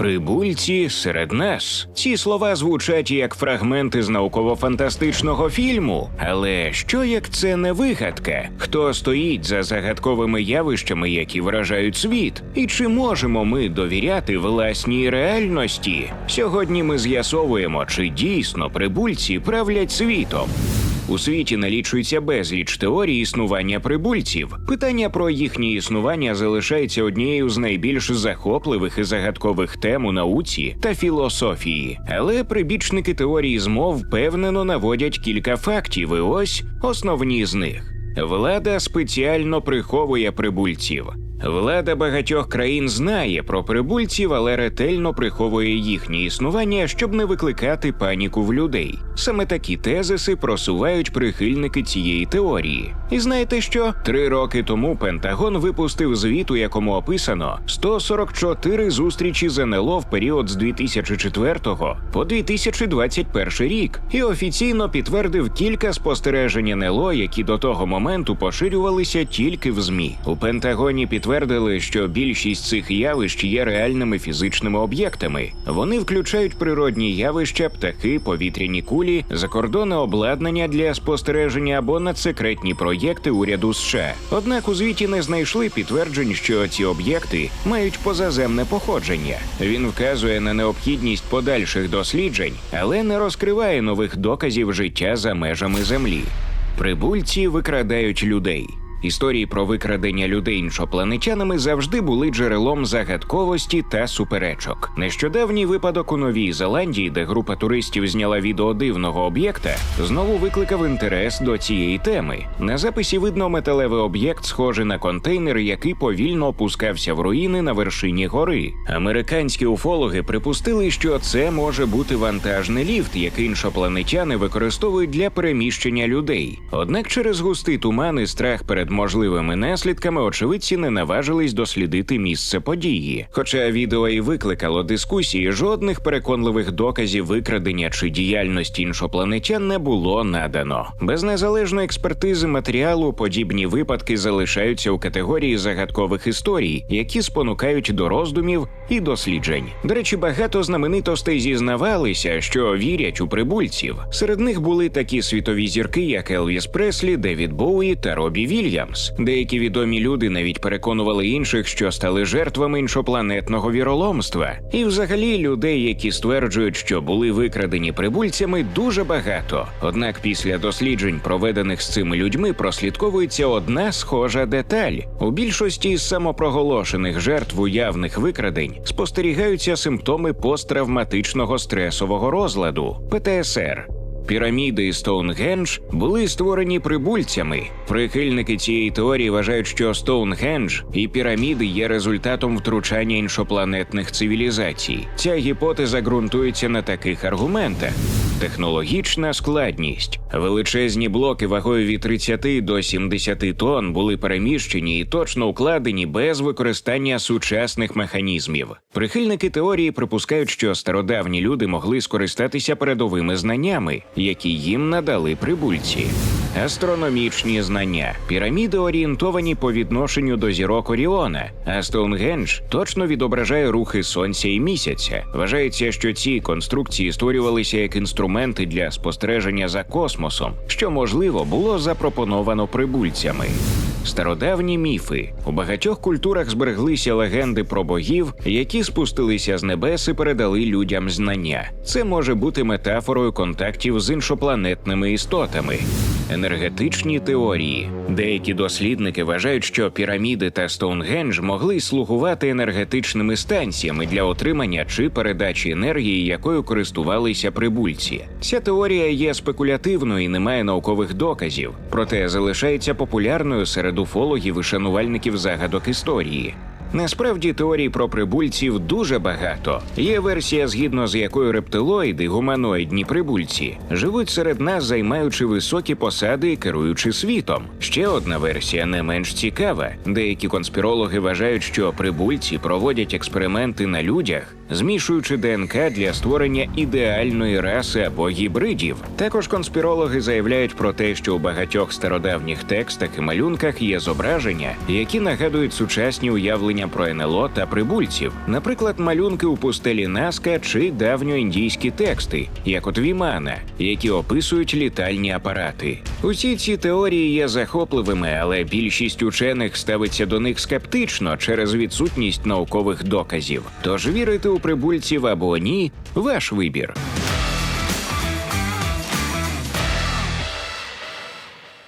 Прибульці серед нас. Ці слова звучать як фрагменти з науково-фантастичного фільму. Але що як це не вигадка? Хто стоїть за загадковими явищами, які вражають світ? І чи можемо ми довіряти власній реальності? Сьогодні ми з'ясовуємо, чи дійсно прибульці правлять світом. У світі налічується безліч теорій існування прибульців. Питання про їхнє існування залишається однією з найбільш захопливих і загадкових тем у науці та філософії. Але прибічники теорії змов впевнено наводять кілька фактів, і ось основні з них. Влада спеціально приховує прибульців. Влада багатьох країн знає про прибульців, але ретельно приховує їхнє існування, щоб не викликати паніку в людей. Саме такі тезиси просувають прихильники цієї теорії. І знаєте що? Три роки тому Пентагон випустив звіт, у якому описано 144 зустрічі з в період з 2004 по 2021 рік, і офіційно підтвердив кілька спостережень НЛО, які до того моменту поширювалися тільки в ЗМІ. У Пентагоні підтвердили, що більшість цих явищ є реальними фізичними об'єктами. Вони включають природні явища, птахи, повітряні кулі, закордонне обладнання для спостереження або надсекретні проєкти уряду США. Однак у звіті не знайшли підтверджень, що ці об'єкти мають позаземне походження. Він вказує на необхідність подальших досліджень, але не розкриває нових доказів життя за межами землі. Прибульці викрадають людей. Історії про викрадення людей іншопланетянами завжди були джерелом загадковості та суперечок. Нещодавній випадок у Новій Зеландії, де група туристів зняла відео дивного об'єкта, знову викликав інтерес до цієї теми. На записі видно металевий об'єкт, схожий на контейнер, який повільно опускався в руїни на вершині гори. Американські уфологи припустили, що це може бути вантажний ліфт, який іншопланетяни використовують для переміщення людей. Однак через густий туман і страх перед можливими наслідками очевидці не наважились дослідити місце події. Хоча відео і викликало дискусії, жодних переконливих доказів викрадення чи діяльності іншопланетян не було надано. Без незалежної експертизи матеріалу подібні випадки залишаються у категорії загадкових історій, які спонукають до роздумів і досліджень. До речі, багато знаменитостей зізнавалися, що вірять у прибульців. Серед них були такі світові зірки, як Елвіс Преслі, Девід Боуї та Робі Вільямс. Деякі відомі люди навіть переконували інших, що стали жертвами іншопланетного віроломства. І, взагалі, людей, які стверджують, що були викрадені прибульцями, дуже багато. Однак, після досліджень, проведених з цими людьми, прослідковується одна схожа деталь: у більшості з самопроголошених жертв уявних викрадень спостерігаються симптоми посттравматичного стресового розладу ПТСР. Піраміди і Стоунгендж були створені прибульцями. Прихильники цієї теорії вважають, що Стоунгендж і піраміди є результатом втручання іншопланетних цивілізацій. Ця гіпотеза ґрунтується на таких аргументах. Технологічна складність. Величезні блоки вагою від 30 до 70 тонн були переміщені і точно укладені без використання сучасних механізмів. Прихильники теорії припускають, що стародавні люди могли скористатися передовими знаннями, які їм надали прибульці. Астрономічні знання. Піраміди орієнтовані по відношенню до зірок Оріона, а Стоунгендж точно відображає рухи сонця і місяця. Вважається, що ці конструкції створювалися як інструменти для спостереження за космосом, що можливо було запропоновано прибульцями. Стародавні міфи у багатьох культурах збереглися легенди про богів, які спустилися з небес і передали людям знання. Це може бути метафорою контактів з іншопланетними істотами. Енергетичні теорії. Деякі дослідники вважають, що піраміди та Стоунгендж могли слугувати енергетичними станціями для отримання чи передачі енергії, якою користувалися прибульці. Ця теорія є спекулятивною і не має наукових доказів, проте залишається популярною серед уфологів і шанувальників загадок історії. Насправді теорій про прибульців дуже багато. Є версія, згідно з якою рептилоїди, гуманоїдні прибульці, живуть серед нас, займаючи високі посади і керуючи світом. Ще одна версія не менш цікава. Деякі конспірологи вважають, що прибульці проводять експерименти на людях, змішуючи ДНК для створення ідеальної раси або гібридів. Також конспірологи заявляють про те, що у багатьох стародавніх текстах і малюнках є зображення, які нагадують сучасні уявлення про НЛО та прибульців, наприклад, малюнки у пустелі Наска чи давньоіндійські тексти, як от Вімана, які описують літальні апарати. Усі ці теорії є захопливими, але більшість учених ставиться до них скептично через відсутність наукових доказів. Тож вірити у прибульців або ні ваш вибір.